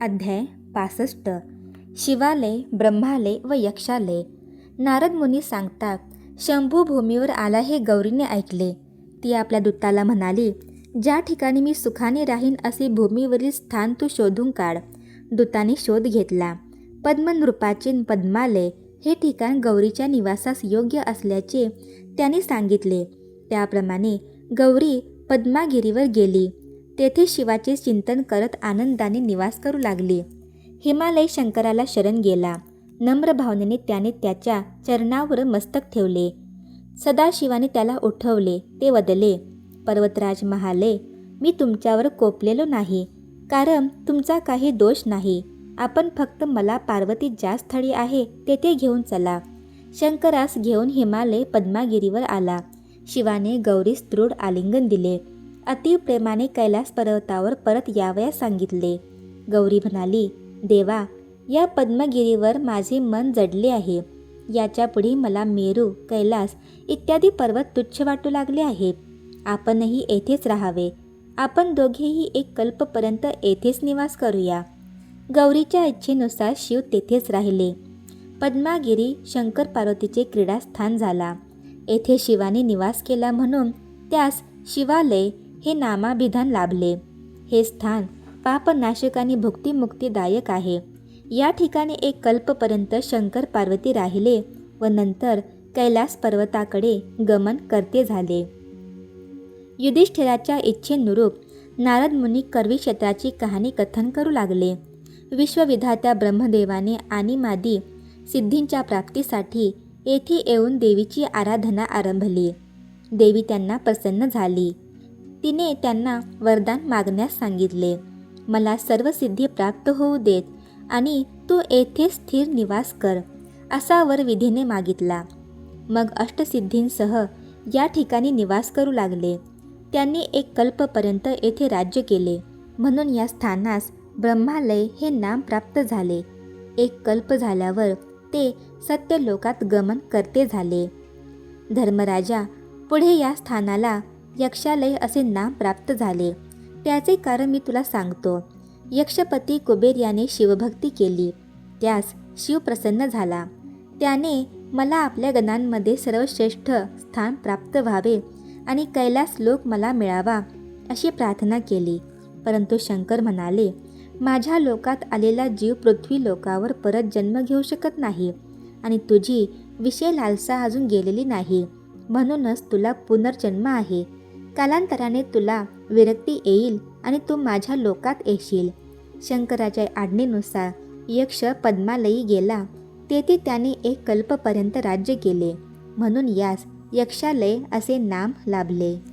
अध्याय पासष्ट. शिवालय ब्रह्मालय व यक्षालय. नारद मुनी सांगतात शंभू भूमीवर आला हे गौरीने ऐकले. ती आपल्या दूताला म्हणाली ज्या ठिकाणी मी सुखाने राहीन असे भूमीवरील स्थान तू शोधून काढ दूताने शोध घेतला. पद्मनृपाचे पद्मालय हे ठिकाण गौरीच्या निवासास योग्य असल्याचे त्याने सांगितले. त्याप्रमाणे गौरी पद्मागिरीवर गेली. तेथे शिवाचे चिंतन करत आनंदाने निवास करू लागली. हिमालय शंकराला शरण गेला. नम्र भावनेने त्याने त्याच्या चरणावर मस्तक ठेवले. सदाशिवाने त्याला उठवले ते वदले पर्वतराज महाले मी तुमच्यावर कोपलेलो नाही. कारण तुमचा काही दोष नाही. आपण फक्त मला पार्वती ज्या स्थळी आहे तेथे घेऊन चला. शंकरास घेऊन हिमालय पद्मागिरीवर आला. शिवाने गौरीस दृढ आलिंगन दिले. अतिप्रेमाने कैलास पर्वतावर परत यावयास सांगितले. गौरी म्हणाली देवा या पद्मगिरीवर माझे मन जडले आहे. याच्यापुढे मला मेरू कैलास इत्यादी पर्वत तुच्छ वाटू लागले आहेत. आपणही येथेच राहावे. आपण दोघेही एक कल्पपर्यंत येथेच निवास करूया. गौरीच्या इच्छेनुसार शिव तेथेच राहिले. पद्मागिरी शंकर पार्वतीचे क्रीडास्थान झाला. येथे शिवाने निवास केला म्हणून त्यास शिवालय हे नामाभिधान लाभले. हे स्थान पापनाशक आणि भुक्तिमुक्तीदायक आहे. या ठिकाणी एक कल्पपर्यंत शंकर पार्वती राहिले व नंतर कैलास पर्वताकडे गमन करते झाले. युधिष्ठिराच्या इच्छेनुरूप नारद मुनी करवी क्षेत्राची कहाणी कथन करू लागले. विश्वविधात्या ब्रह्मदेवाने आणि मादी सिद्धींच्या प्राप्तीसाठी येथे येऊन देवीची आराधना आरंभली. देवी त्यांना प्रसन्न झाली. तिने त्यांना वरदान मागण्यास सांगितले. मला सर्व सिद्धी प्राप्त होऊ देत आणि तू येथे स्थिर निवास कर असा वर विधीने मागितला. मग अष्टसिद्धींसह या ठिकाणी निवास करू लागले. त्यांनी एक कल्पपर्यंत येथे राज्य केले. म्हणून या स्थानास ब्रह्मालय हे नाम प्राप्त झाले. एक कल्प झाल्यावर ते सत्यलोकात गमन करते झाले. धर्मराजा पुढे या स्थानाला यक्षालय असे नाम प्राप्त झाले. त्याचे कारण मी तुला सांगतो. यक्षपती कुबेर याने शिवभक्ती केली. त्यास शिव प्रसन्न झाला. त्याने मला आपल्या गणांमध्ये सर्वश्रेष्ठ स्थान प्राप्त व्हावे आणि कैलास लोक मला मिळावा अशी प्रार्थना केली. परंतु शंकर म्हणाले माझ्या लोकात आलेला जीव पृथ्वी लोकावर परत जन्म घेऊ शकत नाही आणि तुझी विषय लालसा अजून गेलेली नाही. म्हणूनच तुला पुनर्जन्म आहे. कालांतराने तुला विरक्ती येईल आणि तू माझ्या लोकात येशील. शंकराच्या आज्ञेनुसार यक्ष पद्मालयी गेला. तेथे त्याने एक कल्पपर्यंत राज्य केले. म्हणून यास यक्षालय असे नाम लाभले.